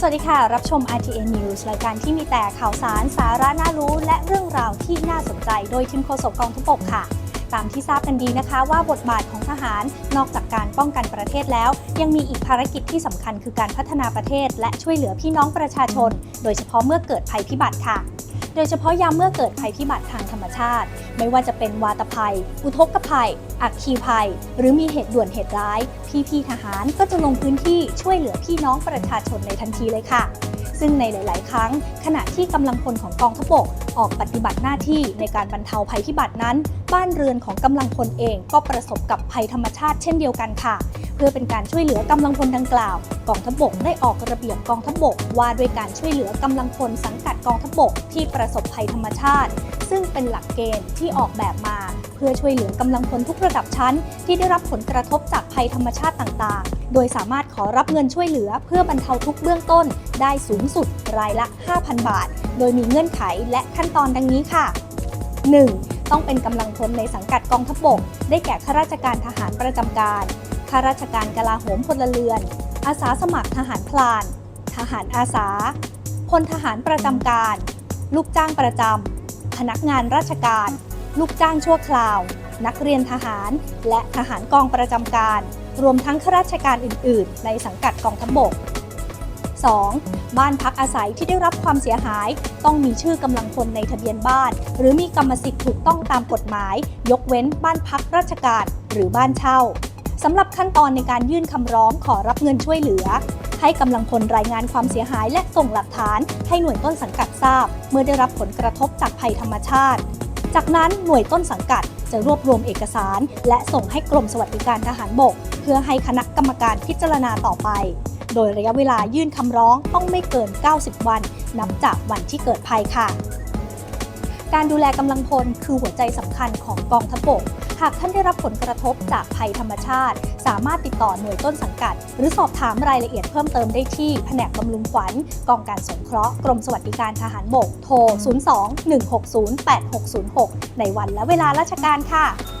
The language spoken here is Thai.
สวัสดีค่ะ รับชม RTN News รายการที่มีแต่ข่าวสารสาระน่ารู้ และเรื่องราวที่น่าสนใจ โดยทีมโฆษกกองทัพบกค่ะ ตามที่ทราบกันดีนะคะว่าบทบาทของทหารนอกจากการป้องกันประเทศแล้ว ยังมีอีกภารกิจที่สำคัญคือการพัฒนาประเทศ และช่วยเหลือพี่น้องประชาชน โดยเฉพาะเมื่อเกิดภัยพิบัติค่ะ โดยเฉพาะยามเมื่อเกิดภัยพิบัติทางธรรมชาติ ไม่ว่าจะเป็นวาตภัย อุทกภัย อักคีภัย หรือมีเหตุด่วนเหตุร้าย พี่ๆทหารก็จะลงพื้นที่ช่วยเหลือพี่น้องประชาชนในทันทีเลยค่ะ ซึ่งในหลาย ๆ ครั้ง ขณะที่กำลังพลของกองทัพบกออกปฏิบัติหน้าที่ในการบรรเทาภัยพิบัตินั้น บ้านเรือนของกำลังพลเองก็ประสบกับภัยธรรมชาติเช่นเดียวกันค่ะ เพื่อเป็นการช่วยเหลือกำลังพลดังกล่าว กองทัพบกได้ออกระเบียบกองทัพบก ว่าด้วยการช่วยเหลือกำลังพลสังกัดกองทัพบกที่ประสบภัยธรรมชาติ ซึ่งเป็นหลักเกณฑ์ที่ออกแบบมา เพื่อช่วยเหลือกำลังพลทุกระดับชั้น ที่ได้รับผลกระทบจากภัยธรรมชาติต่างๆ โดยสามารถขอรับเงินช่วยเหลือเพื่อบรรเทาทุกเบื้องต้น ได้สูงสุดรายละ 5,000 บาท โดยมีเงื่อนไขและขั้นตอนดังนี้ค่ะ 1. ต้องเป็นกำลังพลในสังกัดกองทัพบก ได้แก่ข้าราชการทหารประจำการ ข้าราชการกลาโหมพลเรือน อาสาสมัครทหารพลาน ทหารอาสา พลทหารประจำการ ลูกจ้างประจำ พนักงานราชการ ลูกจ้างชั่วคราว นักเรียนทหาร และทหารกองประจำการ รวมทั้งข้าราชการอื่น ๆ ในสังกัดกองทัพบก 2. บ้านพักอาศัยที่ได้รับความเสียหาย ต้องมีชื่อกำลังพลในทะเบียนบ้าน หรือมีกรรมสิทธิ์ถูกต้องตามกฎหมาย ยกเว้นบ้านพักราชการหรือบ้านเช่าสำหรับขั้นตอนในการยื่นคำร้องขอรับเงินช่วยเหลือ ให้กำลังพลรายงานความเสียหายและส่งหลักฐาน ให้หน่วยต้นสังกัดทราบ เมื่อได้รับผลกระทบจากภัยธรรมชาติ จากนั้นหน่วยต้นสังกัดจะรวบรวมเอกสาร และส่งให้กรมสวัสดิการทหารบก เพื่อให้คณะกรรมการพิจารณาต่อไป โดยระยะเวลายื่นคำร้องต้องไม่เกิน 90 วัน นับจากวันที่เกิดภัยค่ะ การดูแลกำลังพลคือหัวใจสำคัญของกองทัพบก หากท่านได้รับผลกระทบจากภัยธรรมชาติ สามารถติดต่อหน่วยต้นสังกัด หรือสอบถามรายละเอียดเพิ่มเติมได้ที่แผนกบำรุงขวัญกองการสงเคราะห์กรมสวัสดิการทหารบกโทร 02 160 8606 ในวันและเวลาราชการค่ะ